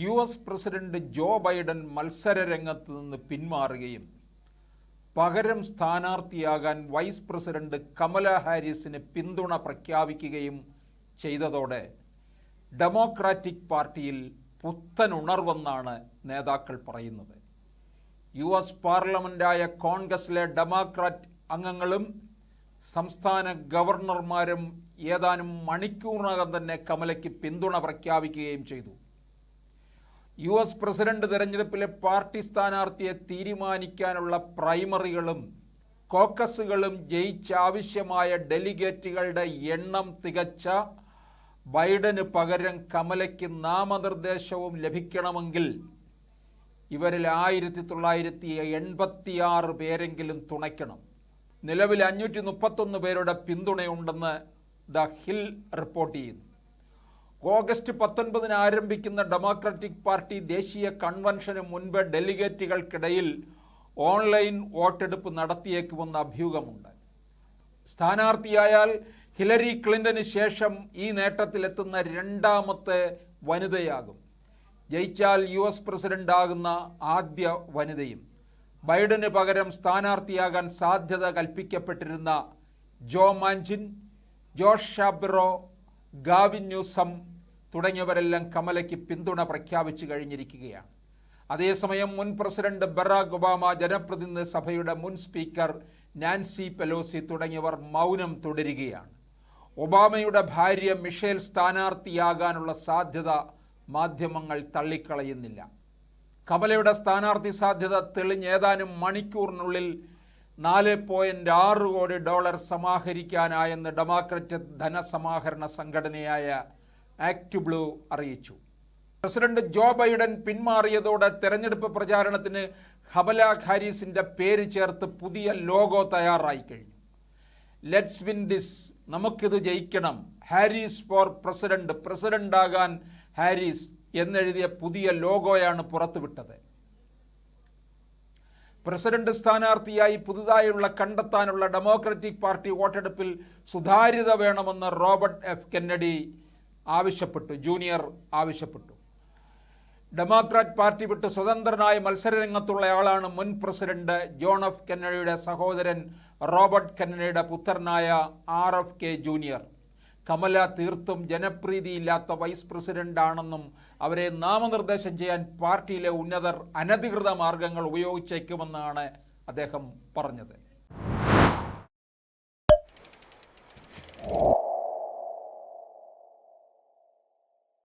U S president Joe Biden മത്സര രംഗത്ത് നിന്ന് പിന്മാറുകയും പകരം സ്ഥാനാർത്ഥിയാകാൻ വൈസ് പ്രസിഡന്റ് കമല ഹാരിസിന് പിന്തുണ പ്രഖ്യാപിക്കുകയും ചെയ്തതോടെ ഡെമോക്രാറ്റിക് പാർട്ടിയിൽ പുത്തൻ ഉണർവെന്നാണ് നേതാക്കൾ പറയുന്നത്. യു എസ് പാർലമെന്റായ കോൺഗ്രസിലെ ഡെമോക്രാറ്റ് അംഗങ്ങളും സംസ്ഥാന ഗവർണർമാരും ഏതാനും മണിക്കൂറിനകം തന്നെ കമലയ്ക്ക് പിന്തുണ പ്രഖ്യാപിക്കുകയും ചെയ്തു. യു എസ് പ്രസിഡന്റ് തെരഞ്ഞെടുപ്പിലെ പാർട്ടി സ്ഥാനാർത്ഥിയെ തീരുമാനിക്കാനുള്ള പ്രൈമറികളും കോക്കസുകളും ജയിച്ച ആവശ്യമായ ഡെലിഗേറ്റുകളുടെ എണ്ണം തികച്ച ബൈഡന് പകരം കമലയ്ക്ക് നാമനിർദ്ദേശവും ലഭിക്കണമെങ്കിൽ ഇവരിൽ ആയിരത്തി തൊള്ളായിരത്തി എൺപത്തിയാറ് പേരെങ്കിലും തുണയ്ക്കണം. നിലവിൽ അഞ്ഞൂറ്റി മുപ്പത്തൊന്ന് പേരുടെ പിന്തുണയുണ്ടെന്ന് ദ ഹിൽ റിപ്പോർട്ട് ചെയ്യുന്നു. ഓഗസ്റ്റ് പത്തൊൻപതിന് ആരംഭിക്കുന്ന ഡെമോക്രാറ്റിക് പാർട്ടി ദേശീയ കൺവെൻഷന് മുൻപ് ഡെലിഗേറ്റുകൾക്കിടയിൽ ഓൺലൈൻ വോട്ടെടുപ്പ് നടത്തിയേക്കുമെന്ന അഭ്യൂഹമുണ്ട്. സ്ഥാനാർത്ഥിയായാൽ ഹിലരി ക്ലിന്റന് ശേഷം ഈ നേട്ടത്തിലെത്തുന്ന രണ്ടാമത്തെ വനിതയാകും. ജയിച്ചാൽ യു എസ് പ്രസിഡന്റ് ആകുന്ന ആദ്യ വനിതയും. ബൈഡന് പകരം സ്ഥാനാർത്ഥിയാകാൻ സാധ്യത കൽപ്പിക്കപ്പെട്ടിരുന്ന Joe Manchin Josh Shapiro Gavin Newsom തുടങ്ങിയവരെല്ലാം കമലയ്ക്ക് പിന്തുണ പ്രഖ്യാപിച്ചു കഴിഞ്ഞിരിക്കുകയാണ്. അതേസമയം മുൻ പ്രസിഡന്റ് ബറാക് ഒബാമ ജനപ്രതിനിധി സഭയുടെ മുൻ സ്പീക്കർ നാൻസി പെലോസി തുടങ്ങിയവർ മൗനം തുടരുകയാണ്. ഒബാമയുടെ ഭാര്യ മിഷേൽ സ്ഥാനാർത്ഥിയാകാനുള്ള സാധ്യത മാധ്യമങ്ങൾ തള്ളിക്കളയുന്നില്ല. കമലയുടെ സ്ഥാനാർത്ഥി സാധ്യത തെളിഞ്ഞ് ഏതാനും മണിക്കൂറിനുള്ളിൽ നാല് പോയിന്റ് ആറ് കോടി ഡോളർ സമാഹരിക്കാനായെന്ന് ഡെമോക്രറ്റ് ധനസമാഹരണ സംഘടനയായ ആക്ട് ബ്ലൂ അറിയിച്ചു. പ്രസിഡന്റ് ജോ ബൈഡൻ പിന്മാറിയതോടെ തെരഞ്ഞെടുപ്പ് പ്രചാരണത്തിന് ഹബല ഹാരിസിന്റെ പേര് ചേർത്ത് പുതിയ ലോഗോ തയ്യാറായി കഴിഞ്ഞു. ലെറ്റ്സ് വിൻ ദിസ് നമുക്കിത് ജയിക്കണം. ഹാരിസ് ഫോർ പ്രസിഡന്റ് പ്രസിഡന്റ് ആകാൻ ഹാരിസ് എന്നെഴുതിയ പുതിയ ലോഗോയാണ് പുറത്തുവിട്ടത്. പ്രസിഡന്റ് സ്ഥാനാർത്ഥിയായി പുതുതായുള്ള കണ്ടെത്താനുള്ള ഡെമോക്രാറ്റിക് പാർട്ടി വോട്ടെടുപ്പിൽ സുതാര്യത വേണമെന്ന് റോബർട്ട് എഫ് കെന്നഡി ആവശ്യപ്പെട്ടു ജൂനിയർ ആവശ്യപ്പെട്ടു. ഡെമോക്രാറ്റ് പാർട്ടി വിട്ട് സ്വതന്ത്രനായി മത്സരരംഗത്തുള്ളയാളാണ് മുൻ പ്രസിഡന്റ് ജോൺ എഫ് കെന്നഡിയുടെ സഹോദരൻ റോബർട്ട് കെന്നഡിയുടെ പുത്രനായ R. F. K. Junior. Kamala തീർത്തും ജനപ്രീതിയില്ലാത്ത വൈസ് പ്രസിഡന്റ് ആണെന്നും അവരെ നാമനിർദ്ദേശം ചെയ്യാൻ പാർട്ടിയിലെ ഉന്നതർ അനധികൃത മാർഗങ്ങൾ ഉപയോഗിച്ചേക്കുമെന്നാണ് അദ്ദേഹം പറഞ്ഞത്.